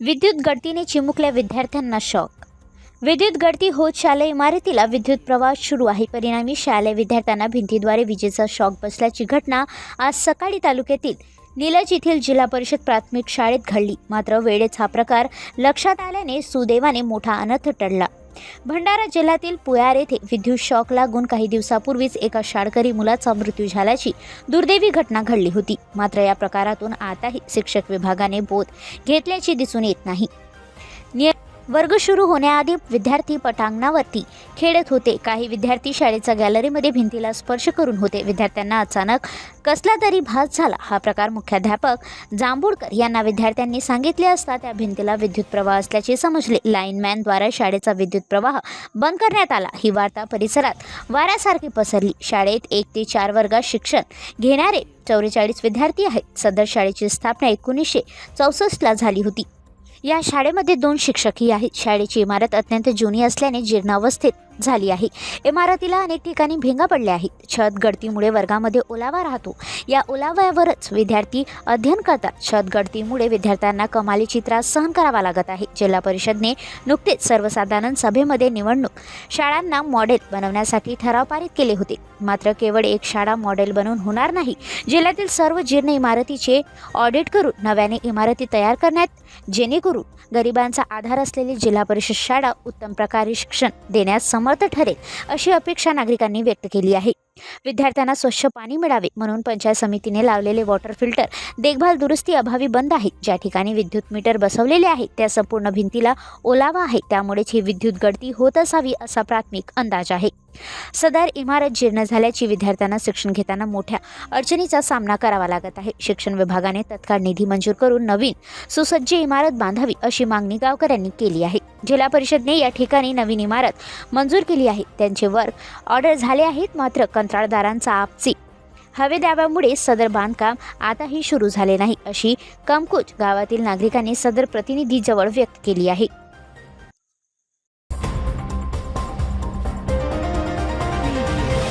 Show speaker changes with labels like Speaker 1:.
Speaker 1: विद्युत गळतीने चिमुकल्या विद्यार्थ्यांना शॉक. विद्युत गळती होत शालेय इमारतीला विद्युत प्रवाह सुरू आहे. परिणामी शालेय विद्यार्थ्यांना भिंतीद्वारे विजेचा शॉक बसल्याची घटना आज सकाळी तालुक्यातील निलज येथील जिल्हा परिषद प्राथमिक शाळेत घडली. मात्र वेळेत हा प्रकार लक्षात आल्याने सुदैवाने मोठा अनर्थ टळला. भंडारा जिल्ह्यातील पुयार येथे विद्युत शॉक लागून काही दिवसापूर्वीच एका शाळकरी मुलाचा मृत्यू झाल्याची दुर्दैवी घटना घडली होती. मात्र या प्रकारातून आताही शिक्षक विभागाने बोध घेतल्याचे दिसून येत नाही. वर्ग सुरू होण्याआधी विद्यार्थी पटांगणावरती खेळत होते. काही विद्यार्थी शाळेच्या गॅलरीमध्ये भिंतीला स्पर्श करून होते. विद्यार्थ्यांना अचानक कसला तरी भास झाला. हा प्रकार मुख्याध्यापक जांभूळकर यांना विद्यार्थ्यांनी सांगितले असता त्या भिंतीला विद्युत प्रवाह असल्याचे समजले. लाईनमॅनद्वारा शाळेचा विद्युत प्रवाह बंद करण्यात आला. ही वार्ता परिसरात वाऱ्यासारखी पसरली. शाळेत एक ते चार वर्गात शिक्षण घेणारे चौवेचाळीस विद्यार्थी आहेत. सदर शाळेची स्थापना एकोणीसशे चौसष्टला झाली होती. या शाळेमध्ये दोन शिक्षकही आहेत. शाळेची इमारत अत्यंत जुनी असल्याने जीर्णावस्थेत झाली आहे. इमारतीला अनेक ठिकाणी भेंगा पडल्या आहेत. छत गळतीमुळे वर्गामध्ये ओलावा राहतो. या ओलाव्यावरच विद्यार्थी अध्ययन करतात. छत गळतीमुळे विद्यार्थ्यांना कमालीची त्रास सहन करावा लागत आहे. जिल्हा परिषदने नुकतेच सर्वसाधारण सभेमध्ये निवडणूक शाळांना मॉडेल बनवण्यासाठी ठराव पारित केले होते. मात्र केवळ एक शाळा मॉडेल बनवून होणार नाही. जिल्ह्यातील सर्व जीर्ण इमारतीचे ऑडिट करून नव्याने इमारती तयार करण्यात जेणेकरून गरिबांचा आधार असलेली जिल्हा परिषद शाळा उत्तम प्रकारे शिक्षण देण्यास सम समर्थ ठरेल अशी अपेक्षा नागरिकांनी व्यक्त केली आहे. विद्यार्थ्यांना स्वच्छ पाणी मिळावे म्हणून पंचायत समितीने लावलेले वॉटर फिल्टर देखभाल दुरुस्ती अभावी बंद आहे. ज्या ठिकाणी विद्युत मीटर बसवलेले आहे त्या संपूर्ण भिंतीला ओलावा आहे. त्यामुळेच ही विद्युत गळती होत असावी असा प्राथमिक अंदाज आहे. सदर इमारत जीर्ण झाल्याची विद्यार्थ्यांना शिक्षण घेताना मोठ्या अडचणीचा सामना करावा लागत आहे. शिक्षण विभागाने तत्काळ निधी मंजूर करून नवीन सुसज्ज इमारत बांधावी अशी मागणी गावकऱ्यांनी केली आहे. जिल्हा परिषदने या ठिकाणी नवीन इमारत मंजूर केली आहे. त्यांचे वर्क ऑर्डर झाले आहेत मात्र कंत्राटदारांचा आपसी हवे द्याव्यामुळे सदर बांधकाम आताही सुरू झाले नाही अशी कमकुच गावातील नागरिकांनी सदर प्रतिनिधीजवळ व्यक्त केली आहे.